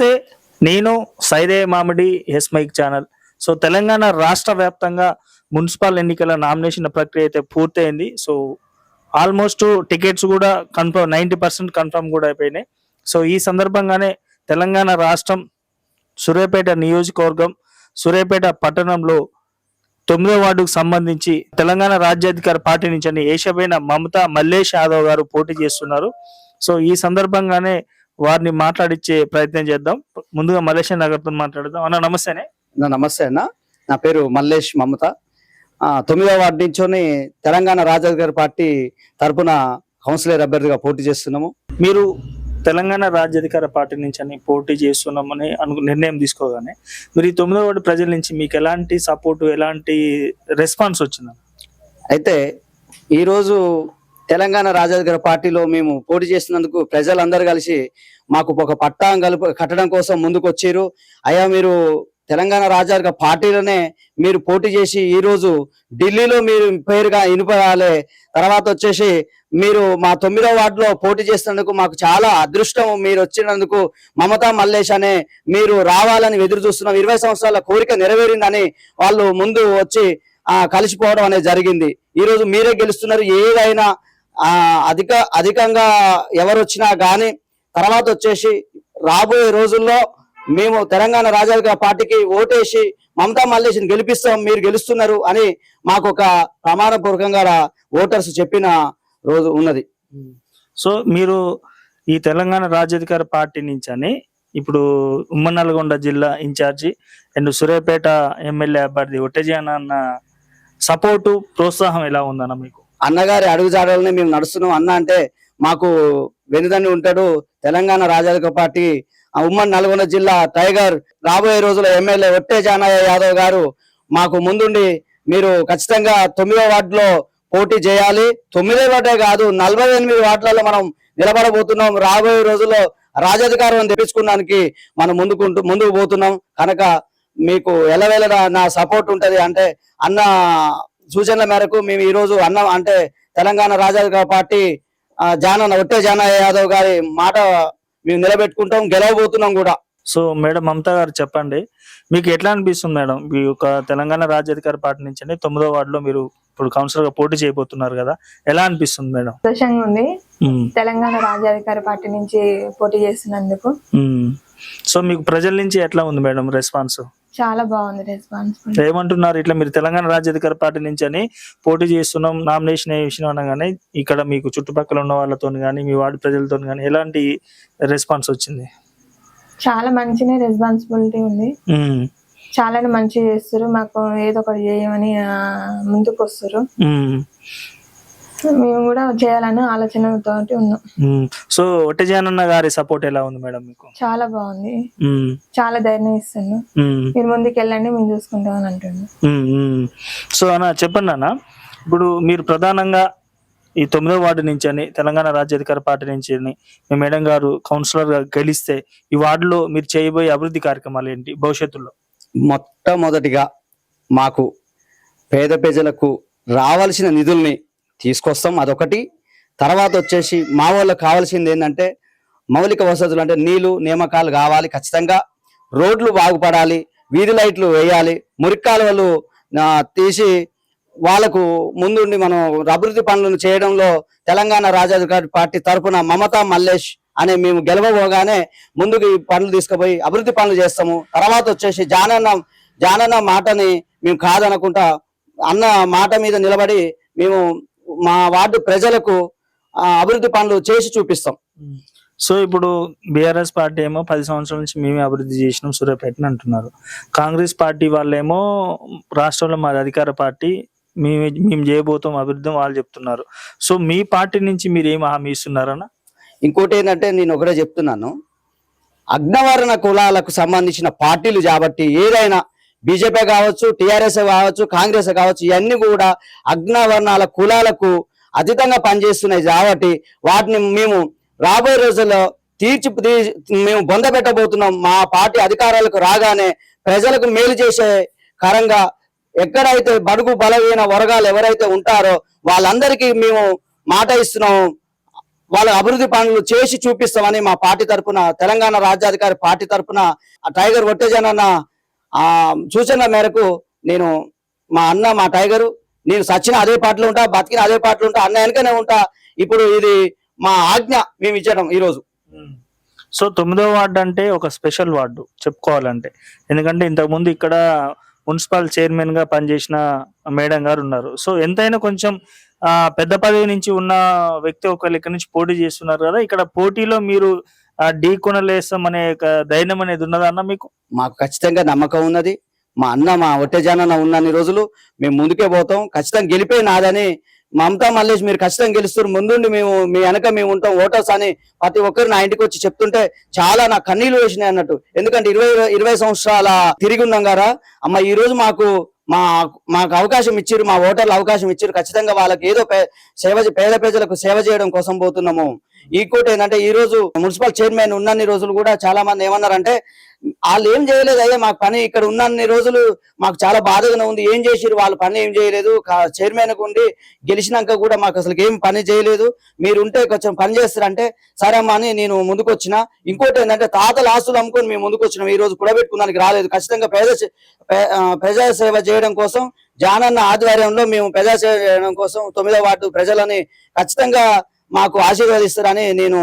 నమస్తే. నేను Saide Mamidi S mike channel. So Telangana రాష్ట్ర వ్యాప్తంగా మున్సిపల్ ఎన్నికల నామినేషన్ ప్రక్రియ అయితే పూర్తయింది. సో ఆల్మోస్ట్ టికెట్స్ కూడా కన్ఫర్మ్ నైంటీ పర్సెంట్ కన్ఫర్మ్ కూడా అయిపోయినాయి. సో ఈ సందర్భంగానే తెలంగాణ రాష్ట్రం సూర్యాపేట నియోజకవర్గం సూర్యాపేట పట్టణంలో తొమ్మిదో వార్డుకు సంబంధించి తెలంగాణ రాజ్యాధికార పార్టీ నుంచి అని ఏషబైన మమతా మల్లేష్ యాదవ్ గారు పోటీ చేస్తున్నారు. సో ఈ సందర్భంగానే వారిని మాట్లాడించే ప్రయత్నం చేద్దాం. ముందుగా మలేషియా నగర్తో మాట్లాడదాం. అన్న నమస్తేనే. నా నమస్తే అన్న. నా పేరు మల్లేష్ మమత. తొమ్మిదవ వార్డు నుంచొని తెలంగాణ రాజాధికారి పార్టీ తరపున కౌన్సిలర్ అభ్యర్థిగా పోటీ చేస్తున్నాము. మీరు తెలంగాణ రాజ్యాధికార పార్టీ నుంచి అని పోటీ చేస్తున్నామని అను నిర్ణయం తీసుకోగానే మీరు ఈ తొమ్మిదో వార్డు ప్రజల నుంచి మీకు ఎలాంటి సపోర్ట్ ఎలాంటి రెస్పాన్స్ వచ్చింది అయితే ఈరోజు తెలంగాణ రాజాధికార పార్టీలో మేము పోటీ చేసినందుకు ప్రజలందరూ కలిసి మాకు ఒక పట్టాం కలుపు కట్టడం కోసం ముందుకు వచ్చారు అయ్యా మీరు తెలంగాణ రాజాధికార పార్టీలోనే మీరు పోటీ చేసి ఈరోజు ఢిల్లీలో మీరు పేరుగా ఇనుపడాలి. తర్వాత వచ్చేసి మీరు మా తొమ్మిదో వార్డులో పోటీ చేసినందుకు మాకు చాలా అదృష్టం. మీరు వచ్చినందుకు మమతా మల్లేష్ అనే మీరు రావాలని ఎదురు చూస్తున్నాం. ఇరవై సంవత్సరాల కోరిక నెరవేరిందని వాళ్ళు ముందు వచ్చి ఆ కలిసిపోవడం అనేది జరిగింది. ఈరోజు మీరే గెలుస్తున్నారు. ఏదైనా అధిక అధికంగా ఎవరు వచ్చినా కానీ తర్వాత వచ్చేసి రాబోయే రోజుల్లో మేము తెలంగాణ రాజాధికార పార్టీకి ఓటేసి మమతా మల్లేష్ని గెలిపిస్తాం మీరు గెలుస్తున్నారు అని మాకు ఒక ప్రమాణపూర్వకంగా ఓటర్స్ చెప్పిన రోజు ఉన్నది. సో మీరు ఈ తెలంగాణ రాజ్యాధికార పార్టీ నుంచి అని ఇప్పుడు ఉమ్మ నల్గొండ జిల్లా ఇన్ఛార్జి అండ్ సూర్యాపేట ఎమ్మెల్యే అభ్యర్థి ఒట్టజీ అన్న సపోర్టు ప్రోత్సాహం ఎలా ఉందన్న మీకు? అన్నగారి అడుగుజాడలనే మేము నడుస్తున్నాం. అన్న అంటే మాకు వెనుదండి ఉంటాడు. తెలంగాణ రాజాధిక పార్టీ ఆ ఉమ్మడి నల్గొండ జిల్లా టైగర్. రాబోయే రోజుల్లో ఎమ్మెల్యే ఒట్టే జానయ్య యాదవ్ గారు మాకు ముందుండి మీరు ఖచ్చితంగా తొమ్మిదో వార్డులో పోటీ చేయాలి. తొమ్మిదో వార్డే కాదు నలభై ఎనిమిది వార్డులలో మనం నిలబడబోతున్నాం. రాబోయే రోజుల్లో రాజాధికారం తెప్పించుకోవడానికి మనం ముందుకుంటూ ముందుకు పోతున్నాం. కనుక మీకు ఎలవేళ నా- నా సపోర్ట్ ఉంటది. అంటే అన్న సూచనల మేరకు మేము ఈ రోజు అన్న అంటే తెలంగాణ రాజాధికార పార్టీ జానన్న ఒట్టే జానయ్య యాదవ్ గారి మాట మేము నిలబెట్టుకుంటాం గెలవబోతున్నాం కూడా. సో మేడం మమతా గారు చెప్పండి. మీకు ఎట్లా అనిపిస్తుంది మేడం? ఈ యొక్క తెలంగాణ రాజ్యాధికార పార్టీ నుంచి అని తొమ్మిదో వార్డులో మీరు ఇప్పుడు కౌన్సిలర్గా పోటీ చేయబోతున్నారు కదా ఎలా అనిపిస్తుంది మేడం? సంతోషంగా ఉంది. తెలంగాణ రాజ్యాధికార పార్టీ నుంచి పోటీ చేస్తున్నందుకు. సో మీకు ప్రజల నుంచి ఎట్లా ఉంది మేడం రెస్పాన్స్? చాలా బాగుంది రెస్పాన్సిబుల్ ఏమంటున్నారు? ఇట్లా మీరు తెలంగాణ రాజ్యాధికార పార్టీ నుంచి అని పోటీ చేస్తున్నాం నామినేషన్ వేసిన అనగానే ఇక్కడ మీకు చుట్టుపక్కల ఉన్న వాళ్ళతో కానీ మీ వార్డు ప్రజలతో కానీ ఎలాంటి రెస్పాన్స్ వచ్చింది? చాలా మంచిగా రెస్పాన్సిబిలిటీ ఉంది. చాలా మంచిగా చేస్తారు మాకు ఏదో ఒకటి చేయమని ముందుకు వస్తారు మేము కూడా చేయాలని ఆలోచనతో ఉన్నాం. సో ఒట్టజానన్న గారి సపోర్ట్ ఎలా ఉంది మేడం మీకు? చాలా బాగుంది. చాలా ధైర్యం ఇస్తున్నాం. మీరు ముందుకు వెళ్ళండి మేము చూసుకుంటాం అని అంటున్నాం. సో అన్న చెప్పండి అన్న. ఇప్పుడు మీరు ప్రధానంగా ఈ తొమ్మిదో వార్డు నుంచి అని తెలంగాణ రాజ్యాధికార పార్టీ నుంచి అని మీ మేడం గారు కౌన్సిలర్గా గెలిస్తే ఈ వార్డులో మీరు చేయబోయే అభివృద్ధి కార్యక్రమాలు ఏంటి భవిష్యత్తులో? మొట్టమొదటిగా మాకు పేద ప్రజలకు రావాల్సిన నిధుల్ని తీసుకొస్తాం. అదొకటి. తర్వాత వచ్చేసి మా వాళ్ళకి కావాల్సింది ఏంటంటే మౌలిక వసతులు అంటే నీళ్ళు నియామకాలు కావాలి ఖచ్చితంగా. రోడ్లు బాగుపడాలి వీధి లైట్లు వేయాలి మురిక్కాలువలు తీసి వాళ్ళకు ముందుండి మనం అభివృద్ధి పనులను చేయడంలో తెలంగాణ రాజాధికారి పార్టీ తరఫున మమతా మల్లేష్ అనే మేము గెలవబోగానే ముందుకు ఈ పనులు తీసుకుపోయి అభివృద్ధి పనులు చేస్తాము. తర్వాత వచ్చేసి జానన్న జానన్న మాటని మేము కాదనకుండా అన్న మాట మీద నిలబడి మేము మా వార్డు ప్రజలకు అభివృద్ధి పనులు చేసి చూపిస్తాం. సో ఇప్పుడు బీఆర్ఎస్ పార్టీ ఏమో పది సంవత్సరాల నుంచి మేమే అభివృద్ధి చేసినాం సూర్యాపేటని అంటున్నారు. కాంగ్రెస్ పార్టీ వాళ్ళేమో రాష్ట్రంలో మాది అధికార పార్టీ మేము మేము చేయబోతాం అభివృద్ధి వాళ్ళు చెప్తున్నారు. సో మీ పార్టీ నుంచి మీరు ఏం హామీ ఇస్తున్నారన్న? ఇంకోటి ఏంటంటే నేను ఒకటే చెప్తున్నాను. అగ్నవర్ణ కులాలకు సంబంధించిన పార్టీలు కాబట్టి ఏదైనా బీజేపీ కావచ్చు టిఆర్ఎస్ కావచ్చు కాంగ్రెస్ కావచ్చు ఇవన్నీ కూడా అగ్నవర్ణాల కులాలకు అతీతంగా పనిచేస్తున్నాయి. కాబట్టి వాటిని మేము రాబోయే రోజుల్లో తీర్చి తీ- మేము బొందబెట్టబోతున్నాం మా పార్టీ అధికారాలకు రాగానే ప్రజలకు మేలు చేసే కరంగా ఎక్కడైతే బడుగు బలహీన వర్గాలు ఎవరైతే ఉంటారో వాళ్ళందరికీ మేము మాట ఇస్తున్నాం వాళ్ళ అభివృద్ధి పనులు చేసి చూపిస్తామని మా పార్టీ తరపున తెలంగాణ రాజ్యాధికారి పార్టీ తరపున ఆ టైగర్ ఒట్టేజన్ అన్న ఆ సూచన మేరకు నేను మా అన్న మా టైగరు నేను సచిన అదే పాటలు ఉంటా బతికిన అదే పాటలు ఉంటా అన్న వెనకనే ఉంటా. ఇప్పుడు ఇది మా ఆజ్ఞ మేము ఇచ్చడం ఈరోజు. సో తొమ్మిదో వార్డు అంటే ఒక స్పెషల్ వార్డు చెప్పుకోవాలంటే. ఎందుకంటే ఇంతకుముందు ఇక్కడ మున్సిపల్ చైర్మన్గా పనిచేసిన మేడం గారు ఉన్నారు. సో ఎంతైనా కొంచెం పెద్ద పదవి నుంచి ఉన్న వ్యక్తి ఒకరి ఇక్కడ నుంచి పోటీ చేస్తున్నారు కదా ఇక్కడ పోటీలో మీరు ఆ, ఢీ కొనలేస్తాం అనే ఒక ధైర్యం అనేది ఉన్నదా అన్న మీకు? మాకు ఖచ్చితంగా నమ్మకం ఉన్నది. మా అన్న మా ఒట్టేజానన్న ఉన్నన్ని రోజులు మేము ముందుకే పోతాం. ఖచ్చితంగా గెలిపే నాదని మమతా మల్లేష్ మీరు ఖచ్చితంగా గెలుస్తారు. ముందుండి మేము మీ వెనక మేము ఉంటాం. ఓటర్స్ అని ప్రతి ఒక్కరు నా ఇంటికి వచ్చి చెప్తుంటే చాలా నా కన్నీళ్ళు వేసినాయి అన్నట్టు. ఎందుకంటే ఇరవై ఇరవై సంవత్సరాల తిరిగి ఉన్నాం కదా అమ్మ ఈ రోజు మాకు మా మాకు అవకాశం ఇచ్చారు మా ఓటర్లు అవకాశం ఇచ్చారు. ఖచ్చితంగా వాళ్ళకి ఏదో పే- సేవ పేద ప్రజలకు సేవ చేయడం కోసం పోతున్నాము. ఇంకోటి ఏంటంటే ఈ రోజు మున్సిపల్ చైర్మన్ ఉన్నన్ని రోజులు కూడా చాలా మంది ఏమన్నారంటే వాళ్ళు ఏం చేయలేదు అయ్యా మాకు పని ఇక్కడ ఉన్నన్ని రోజులు మాకు చాలా బాధగానే ఉంది. ఏం చేసిరు వాళ్ళు పని ఏం చేయలేదు. చైర్మన్ ఉండి గెలిచినాక కూడా మాకు అసలు ఏం పని చేయలేదు. మీరు ఉంటే కొంచెం పని చేస్తారంటే సరే అమ్మా అని నేను ముందుకొచ్చిన. ఇంకోటి ఏంటంటే తాతల ఆస్తులు అమ్ముకొని మేము ముందుకొచ్చిన. ఈ రోజు కూడబెట్టుకున్నానికి రాలేదు. ఖచ్చితంగా పేద ప్రజా సేవ చేయడం కోసం జానన్న ఆధ్వర్యంలో మేము ప్రజా సేవ చేయడం కోసం తొమ్మిదో వార్డు ప్రజలని ఖచ్చితంగా మాకు ఆశీర్వదిస్తారని నేను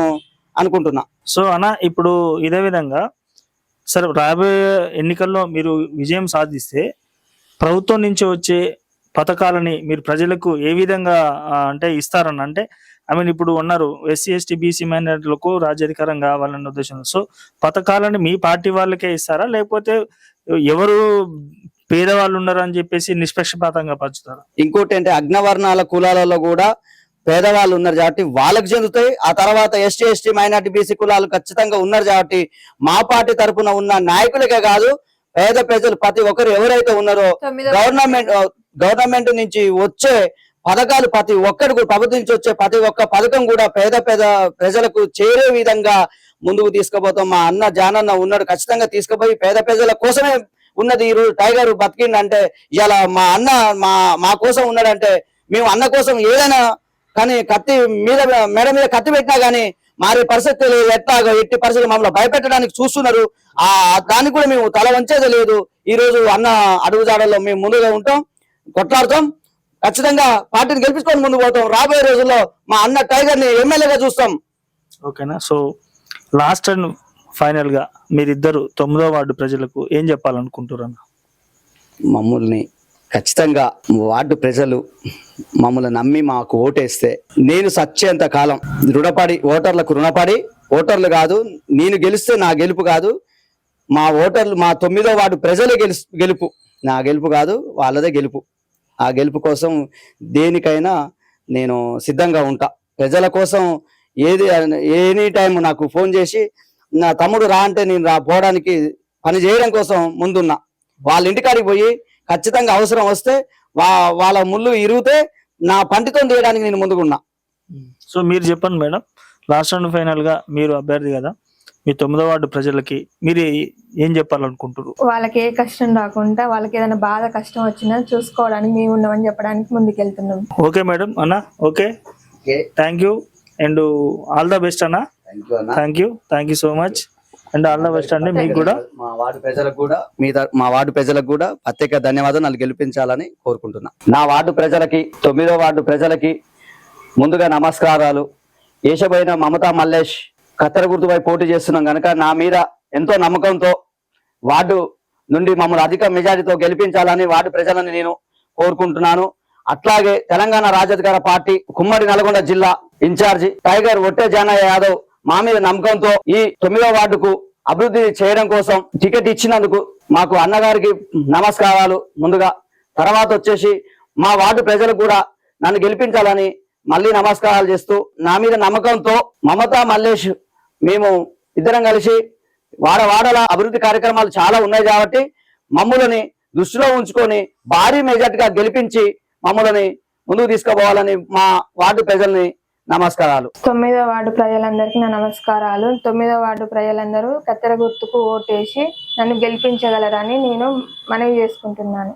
అనుకుంటున్నా. సో అన్న ఇప్పుడు ఇదే విధంగా సరే రాబోయే ఎన్నికల్లో మీరు విజయం సాధిస్తే ప్రభుత్వం నుంచి వచ్చే పథకాలని మీరు ప్రజలకు ఏ విధంగా అంటే ఇస్తారని అంటే ఐ మీన్ ఇప్పుడు ఉన్నారు ఎస్సీ ఎస్టీ బీసీ మైనార్టీలకు రాజ్యాధికారం కావాలన్న ఉద్దేశం సో పథకాలని మీ పార్టీ వాళ్ళకే ఇస్తారా? లేకపోతే ఎవరు పేదవాళ్ళు ఉన్నారు అని చెప్పేసి నిష్పక్షపాతంగా పంచుతారు? ఇంకోటి అంటే అగ్నవర్ణాల కులాలలో కూడా పేదవాళ్ళు ఉన్నారు కాబట్టి వాళ్ళకి చెందుతాయి. ఆ తర్వాత ఎస్టీ ఎస్టీ మైనార్టీ బీసీ కులాలు ఖచ్చితంగా ఉన్నారు కాబట్టి మా పార్టీ తరపున ఉన్న నాయకులకే కాదు పేద ప్రజలు ప్రతి ఒక్కరు ఎవరైతే ఉన్నారో గవర్నమెంట్ గవర్నమెంట్ నుంచి వచ్చే పథకాలు ప్రతి ఒక్కరు ప్రభుత్వం నుంచి వచ్చే ప్రతి ఒక్క పథకం కూడా పేద పేద ప్రజలకు చేరే విధంగా ముందుకు తీసుకుపోతాం. మా అన్న జానన్న ఉన్నాడు ఖచ్చితంగా తీసుకుపోయి పేద ప్రజల కోసమే ఉన్నది ఈ రోజు. టైగర్ బతికిండంటే ఇలా మా అన్న మా మా కోసం ఉన్నాడంటే మేము అన్న కోసం ఏదైనా కానీ కత్తి మీద మెడ మీద కత్తి పెట్టినా గానీ మారే పరిస్థితి లేదు. ఎట్లాగో ఎట్టి పరిస్థితులు మమ్మల్ని భయపెట్టడానికి చూస్తున్నారు. ఆ దానికి కూడా మేము తల వంచేది లేదు. ఈ రోజు అన్న అడుగుజాడల్లో మేము ముందుగా ఉంటాం కొట్లాడతాం. ఖచ్చితంగా పార్టీని గెలిపించుకొని ముందు పోతాం. రాబోయే రోజుల్లో మా అన్న టైగర్ని ఎమ్మెల్యేగా చూస్తాం. ఓకేనా? సో లాస్ట్ అండ్ ఫైనల్గా మీరిద్దరు తొమ్మిదో వార్డు ప్రజలకు ఏం చెప్పాలనుకుంటున్నారు మమ్మల్ని ఖచ్చితంగా వార్డు ప్రజలు మమ్మల్ని నమ్మి మాకు ఓటేస్తే నేను సచ్చేంత కాలం రుణపడి ఓటర్లకు రుణపడి ఓటర్లు కాదు నేను గెలిస్తే నా గెలుపు కాదు మా ఓటర్లు మా తొమ్మిదో వార్డు ప్రజలే గెలు గెలుపు. నా గెలుపు కాదు వాళ్ళదే గెలుపు. ఆ గెలుపు కోసం దేనికైనా నేను సిద్ధంగా ఉంటా. ప్రజల కోసం ఏది ఎనీ టైం నాకు ఫోన్ చేసి నా తమ్ముడు రా అంటే నేను రా పోవడానికి పని చేయడం కోసం ముందున్నా. వాళ్ళ ఇంటికాడికి పోయి ఖచ్చితంగా అవసరం వస్తే వా వాళ్ళ ముళ్ళు ఇరిగితే నా పంటితో తీయడానికి నేను ముందుకున్నా. సో మీరు చెప్పండి మేడం లాస్ట్ అండ్ ఫైనల్గా మీరు అభ్యర్థి కదా మీ తొమ్మిదో వార్డు ప్రజలకి మీరు ఏం చెప్పాలనుకుంటారు వాళ్ళకి ఏ కష్టం రాకుండా వాళ్ళకి ఏదైనా బాధ కష్టం వచ్చినా చూసుకోవడానికి మేము ఉన్నామని చెప్పడానికి ముందుకెళ్తున్నాం. ఓకే మేడం అన్న okay. Thank you and all the best అన్న. Thank you thank you so much. And all the best అండి మీకు కూడా. మా వార్డు ప్రజలకు కూడా మీ మా వార్డు ప్రజలకు కూడా ప్రత్యేక ధన్యవాదాలు నన్ను గెలిపించాలని కోరుకుంటున్నా. నా వార్డు ప్రజలకి తొమ్మిదో వార్డు ప్రజలకి ముందుగా నమస్కారాలు. ఏషబోయిన మమతా మల్లేష్ కత్తెర గుర్తుపై పోటీ చేస్తున్నాం కనుక నా మీద ఎంతో నమ్మకంతో వార్డు నుండి మమ్మల్ని అధిక మెజారిటీతో గెలిపించాలని వార్డు ప్రజలను నేను కోరుకుంటున్నాను. అట్లాగే తెలంగాణ రాజధికార పార్టీ కుమ్మడి నల్గొండ జిల్లా ఇన్ఛార్జి టైగర్ ఒట్టే జానయ్య యాదవ్ మా మీద నమ్మకంతో ఈ తొమ్మిదో వార్డుకు అభివృద్ధి చేయడం కోసం టికెట్ ఇచ్చినందుకు మాకు అన్నగారికి నమస్కారాలు. ముందుగా తర్వాత వచ్చేసి మా వార్డు ప్రజలు కూడా నన్ను గెలిపించాలని మళ్ళీ నమస్కారాలు చేస్తూ నా మీద నమ్మకంతో మమతా మల్లేష్ మేము ఇద్దరం కలిసి వాడ వాడల అభివృద్ధి కార్యక్రమాలు చాలా ఉన్నాయి కాబట్టి మమ్ములని దృష్టిలో ఉంచుకొని భారీ మెజార్టీగా గెలిపించి మమ్మల్ని ముందుకు తీసుకుపోవాలని మా వార్డు ప్రజల్ని నమస్కారాలు. తొమ్మిదో వార్డు ప్రజలందరికీ నా నమస్కారాలు. తొమ్మిదో వార్డు ప్రజలందరూ కత్తెర గుర్తుకు ఓటేసి నన్ను గెలిపించగలరని నేను మనవి చేసుకుంటున్నాను.